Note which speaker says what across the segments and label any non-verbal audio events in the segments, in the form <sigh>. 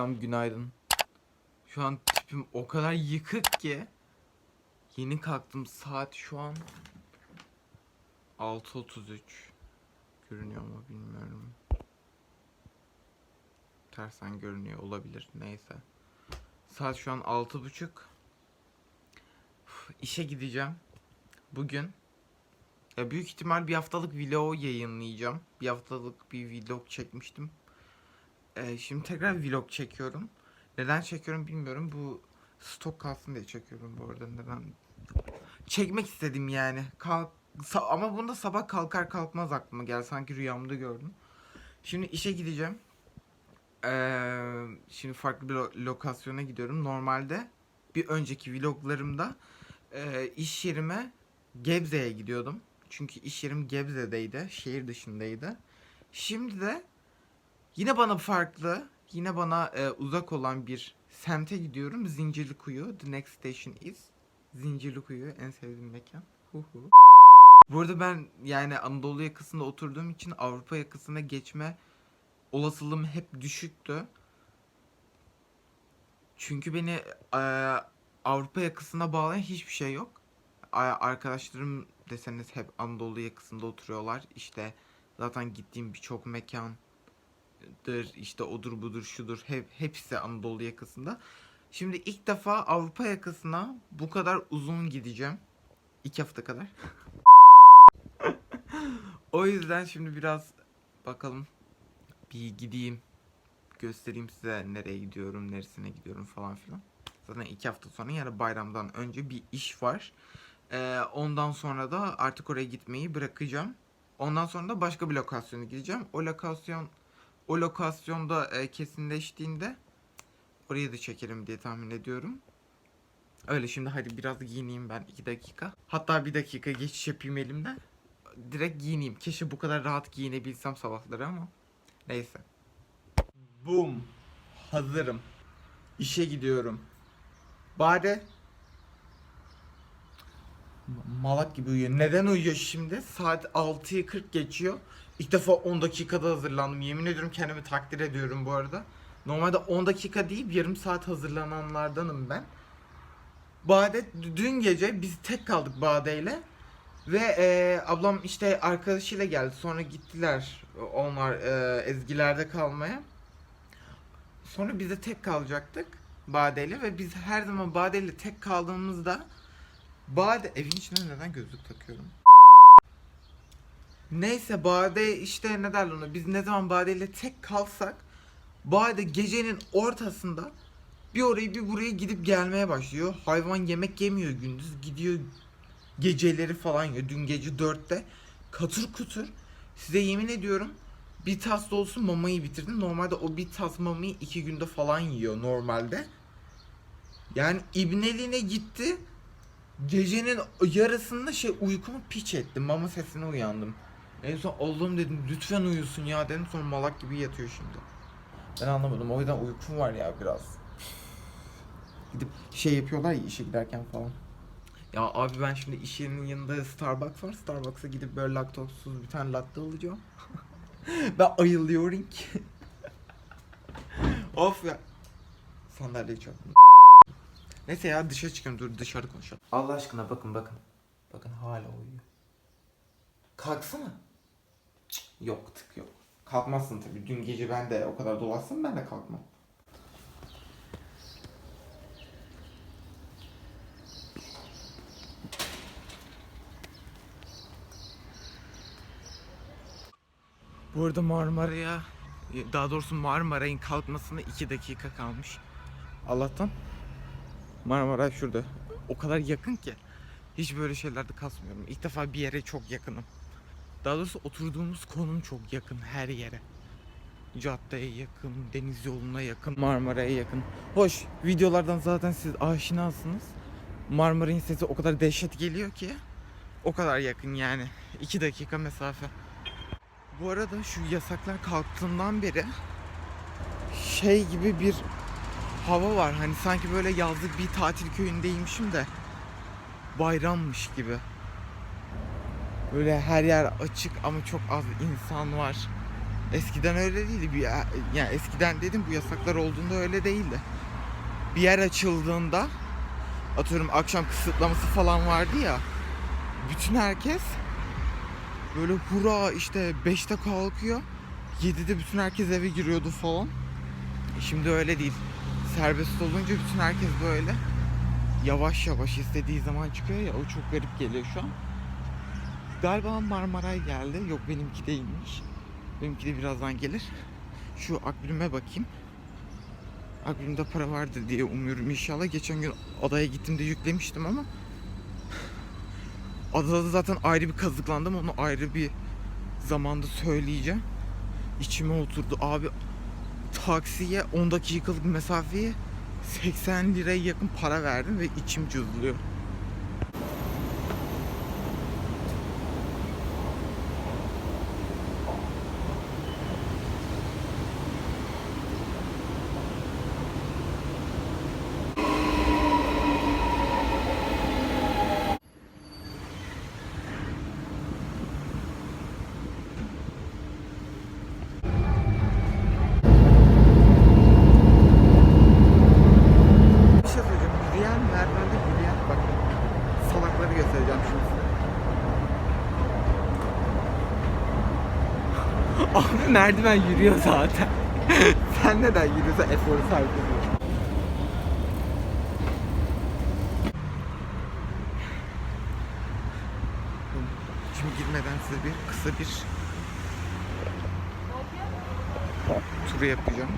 Speaker 1: Selam günaydın. Şu an tipim o kadar yıkık ki. Yeni kalktım saat şu an 6.33 Görünüyor mu bilmiyorum. Tersen görünüyor olabilir neyse. Saat şu an 6.30 Uf, İşe gideceğim. Bugün. Ya büyük ihtimal bir haftalık vlog yayınlayacağım. Bir haftalık bir vlog çekmiştim. Ee, şimdi tekrar vlog çekiyorum. Neden çekiyorum bilmiyorum. Bu stok kalsın diye çekiyorum bu arada. Neden? Çekmek istedim yani. Kalk ama bunda sabah kalkar kalkmaz aklıma geldi. Sanki rüyamda gördüm. Şimdi işe gideceğim. Ee, şimdi farklı bir lo- lokasyona gidiyorum. Normalde bir önceki vloglarımda e, iş yerime Gebze'ye gidiyordum. Çünkü iş yerim Gebze'deydi. Şehir dışındaydı. Şimdi de Yine bana farklı, yine bana e, uzak olan bir semte gidiyorum. Zincirlikuyu. The next station is Zincirlikuyu. En sevdiğim mekan. Hu hu. Burada ben yani Anadolu yakasında oturduğum için Avrupa yakasına geçme olasılığım hep düşüktü. Çünkü beni e, Avrupa yakasına bağlayan hiçbir şey yok. Arkadaşlarım deseniz hep Anadolu yakasında oturuyorlar. İşte zaten gittiğim birçok mekan dır işte odur budur şudur hep hepsi Anadolu yakasında. Şimdi ilk defa Avrupa yakasına bu kadar uzun gideceğim. İki hafta kadar. <laughs> o yüzden şimdi biraz bakalım bir gideyim göstereyim size nereye gidiyorum neresine gidiyorum falan filan. Zaten iki hafta sonra yani bayramdan önce bir iş var. Ee, ondan sonra da artık oraya gitmeyi bırakacağım. Ondan sonra da başka bir lokasyona gideceğim. O lokasyon o lokasyonda e, kesinleştiğinde orayı da çekerim diye tahmin ediyorum. Öyle şimdi hadi biraz giyineyim ben 2 dakika. Hatta bir dakika geçiş yapayım elimden. Direkt giyineyim. Keşke bu kadar rahat giyinebilsem sabahları ama. Neyse. Boom. Hazırım. İşe gidiyorum. Bade. Malak gibi uyuyor. Neden uyuyor şimdi? Saat 6'yı 40 geçiyor. İlk defa 10 dakikada hazırlandım. Yemin ediyorum kendimi takdir ediyorum bu arada. Normalde 10 dakika değil yarım saat hazırlananlardanım ben. Bade dün gece biz tek kaldık Bade ile. Ve e, ablam işte arkadaşıyla geldi. Sonra gittiler onlar e, ezgilerde kalmaya. Sonra biz de tek kalacaktık Bade ile ve biz her zaman Bade ile tek kaldığımızda Bade evin içinde neden gözlük takıyorum? Neyse Bade işte ne derler ona biz ne zaman Bade ile tek kalsak Bade gecenin ortasında bir orayı bir buraya gidip gelmeye başlıyor. Hayvan yemek yemiyor gündüz gidiyor geceleri falan yiyor. Dün gece dörtte katır kutur size yemin ediyorum bir tas dolusu mamayı bitirdim. Normalde o bir tas mamayı iki günde falan yiyor normalde. Yani ibneliğine gitti. Gecenin yarısında şey uykumu piç ettim. Mama sesine uyandım. En son Allah'ım dedim lütfen uyusun ya dedim sonra malak gibi yatıyor şimdi. Ben anlamadım o yüzden uykum var ya biraz. Gidip şey yapıyorlar ya işe giderken falan. Ya abi ben şimdi iş yerinin yanında Starbucks var. Starbucks'a gidip böyle laktozsuz bir tane latte alacağım. <laughs> ben ayılıyorum ki. <laughs> of ya. Sandalye çarptım. Neyse ya dışarı çıkıyorum dur dışarı konuşalım. Allah aşkına bakın bakın. Bakın hala uyuyor. Kalksana. Cık, Yok tık yok. Kalkmazsın tabii. Dün gece ben de o kadar dolaşsam ben de kalkmam. Bu arada Marmara'ya daha doğrusu Marmaray'ın kalkmasına 2 dakika kalmış. Allah'tan Marmara şurada. O kadar yakın ki. Hiç böyle şeylerde kasmıyorum. İlk defa bir yere çok yakınım. Daha doğrusu oturduğumuz konum çok yakın her yere. Caddeye yakın, deniz yoluna yakın, Marmara'ya yakın. Hoş, videolardan zaten siz aşinasınız. Marmara'nın sesi o kadar dehşet geliyor ki. O kadar yakın yani. 2 dakika mesafe. Bu arada şu yasaklar kalktığından beri şey gibi bir hava var. Hani sanki böyle yazlık bir tatil köyündeymişim de bayrammış gibi. Böyle her yer açık ama çok az insan var. Eskiden öyle değildi. Bir, yani eskiden dedim bu yasaklar olduğunda öyle değildi. Bir yer açıldığında atıyorum akşam kısıtlaması falan vardı ya. Bütün herkes böyle hura işte 5'te kalkıyor. 7'de bütün herkes eve giriyordu falan. E Şimdi öyle değil. Serbest olunca bütün herkes böyle yavaş yavaş istediği zaman çıkıyor ya o çok garip geliyor şu an. Galiba Marmaray geldi. Yok benimki değilmiş. Benimki de birazdan gelir. Şu akbilime bakayım. Akbilimde para vardır diye umuyorum inşallah. Geçen gün adaya gittiğimde yüklemiştim ama adada da zaten ayrı bir kazıklandım. Onu ayrı bir zamanda söyleyeceğim. İçime oturdu. Abi taksiye 10 dakikalık mesafeye 80 liraya yakın para verdim ve içim cızlıyor. Bir şey söyleyeceğim. Yürüyen merdivende yürüyen bak salakları göstereceğim şimdi size. Abi merdiven yürüyor zaten. <laughs> Sen neden yürüyorsa eforu sarf ediyorsun. Şimdi girmeden size bir kısa bir turu yapacağım.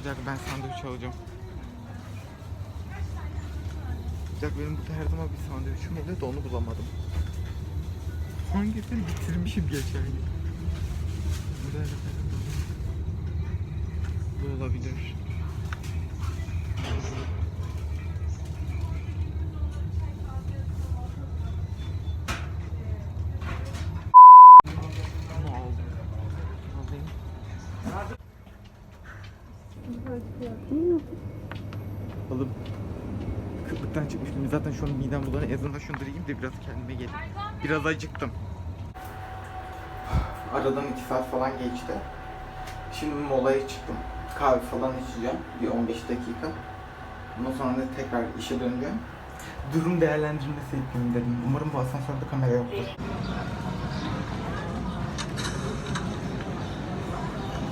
Speaker 1: Bir dakika ben sandviç alacağım. Bir dakika benim burada her zaman bir sandviçim oluyor da onu bulamadım. Hangisini bitirmişim geçen gün. Bu olabilir. Bunu aldım. Alayım. Oğlum kıtlıktan çıkmıştım. Zaten şu an midem bulanıyor. En azından şunu da biraz kendime geleyim. Biraz acıktım. Aradan 2 saat falan geçti. Şimdi molaya çıktım. Kahve falan içeceğim. Bir 15 dakika. Ondan sonra da tekrar işe döneceğim. Durum değerlendirmesi yapayım dedim. Umarım bu asansörde kamera yoktur.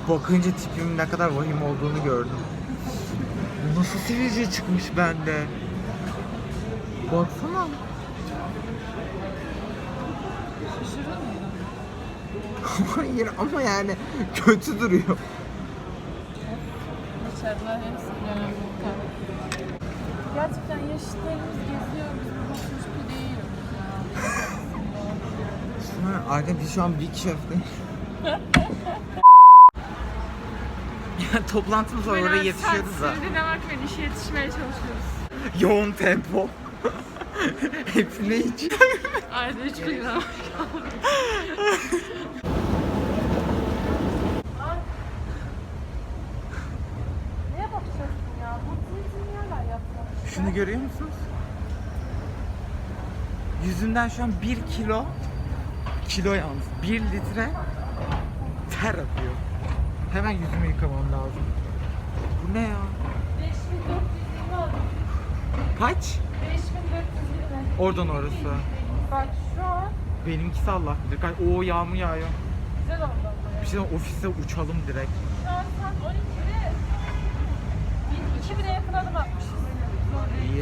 Speaker 1: Bakınca tipimin ne kadar vahim olduğunu gördüm. Nasıl sivilce çıkmış bende? Baksana. <laughs> Hayır ama yani kötü duruyor.
Speaker 2: Hepsi dönem Gerçekten yaşıtlarımız geziyor. Biz burada suçlu değiliz ya.
Speaker 1: Ha, şu an Big Chef'te. ya toplantımız var oraya yetişiyoruz da.
Speaker 2: Şimdi demek ki işe yetişmeye çalışıyoruz.
Speaker 1: Yoğun tempo. <laughs> Hepsine hiç.
Speaker 2: Ayda üç gün daha. Neye bakacaksın ya? Bu zeytin yerler yapsak.
Speaker 1: Şunu görüyor musunuz? Yüzünden şu an 1 kilo kilo yalnız 1 litre ter akıyor. Hemen yüzümü yıkamam lazım. Bu ne ya?
Speaker 2: 5420 aldım.
Speaker 1: Kaç?
Speaker 2: 5420.
Speaker 1: Oradan orası.
Speaker 2: Bak şu an
Speaker 1: Benimkisi Allah bilir. Kaç? Oo yağmur yağıyor.
Speaker 2: güzel oldu.
Speaker 1: Bir şey diyeyim, ofise uçalım direkt.
Speaker 2: Şu an saat 12'de. Bir, iki bire yakın adım atmışız. Zor değil.
Speaker 1: İyi.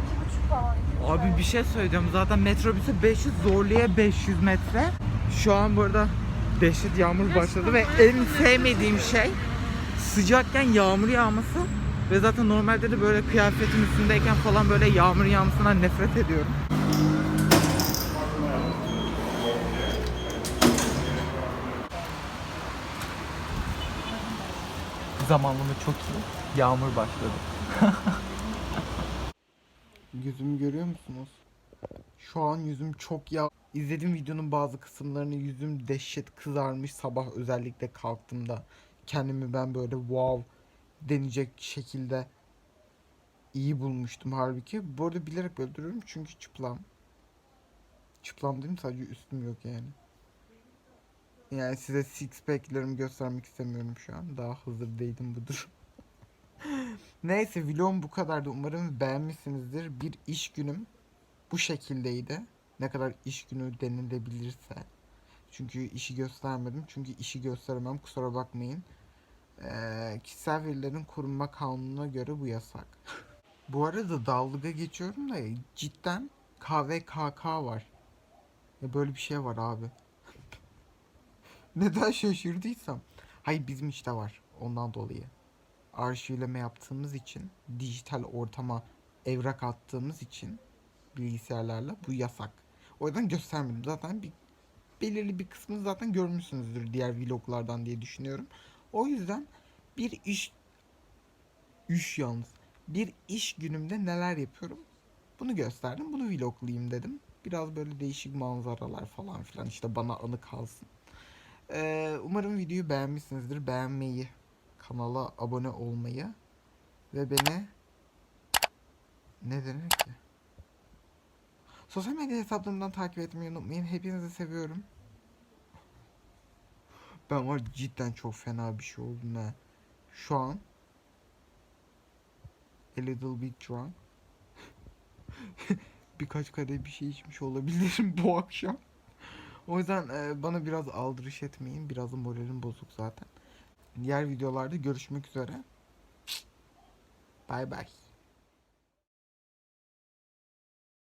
Speaker 2: İki buçuk falan. iki buçuk
Speaker 1: Abi bir şey söyleyeceğim. Zaten metrobüse 500 zorluya 500 metre. Şu an burada dehşet yağmur başladı ve en sevmediğim şey sıcakken yağmur yağması ve zaten normalde de böyle kıyafetin üstündeyken falan böyle yağmur yağmasından nefret ediyorum. Zamanlama çok iyi. Yağmur başladı. <laughs> Yüzümü görüyor musunuz? Şu an yüzüm çok yağ. İzlediğim videonun bazı kısımlarını yüzüm dehşet kızarmış sabah özellikle kalktığımda. Kendimi ben böyle wow deneyecek şekilde iyi bulmuştum halbuki. Bu arada bilerek böyle duruyorum çünkü çıplam. Çıplam değil mi? Sadece üstüm yok yani. Yani size six pack'lerimi göstermek istemiyorum şu an. Daha hazır değilim bu durum. <laughs> Neyse vlogum bu kadardı. Umarım beğenmişsinizdir. Bir iş günüm bu şekildeydi. Ne kadar iş günü denilebilirse. Çünkü işi göstermedim. Çünkü işi gösteremem. Kusura bakmayın. Ee, kişisel verilerin korunma kanununa göre bu yasak. bu arada dalga geçiyorum da cidden KVKK var. Ya böyle bir şey var abi. <laughs> Neden şaşırdıysam. Hayır bizim işte var. Ondan dolayı. Arşivleme yaptığımız için, dijital ortama evrak attığımız için bilgisayarlarla bu yasak. O yüzden göstermedim. Zaten bir belirli bir kısmını zaten görmüşsünüzdür diğer vloglardan diye düşünüyorum. O yüzden bir iş iş yalnız. Bir iş günümde neler yapıyorum? Bunu gösterdim. Bunu vloglayayım dedim. Biraz böyle değişik manzaralar falan filan işte bana anı kalsın. Ee, umarım videoyu beğenmişsinizdir. Beğenmeyi, kanala abone olmayı ve beni ne denir ki? Sosyal medya hesaplarımdan takip etmeyi unutmayın. Hepinizi seviyorum. Ben var cidden çok fena bir şey oldum ha. Şu an a little bit drunk. <laughs> Birkaç kadeh bir şey içmiş olabilirim bu akşam. O yüzden e, bana biraz aldırış etmeyin. Biraz da moralim bozuk zaten. Diğer videolarda görüşmek üzere. Bay bay.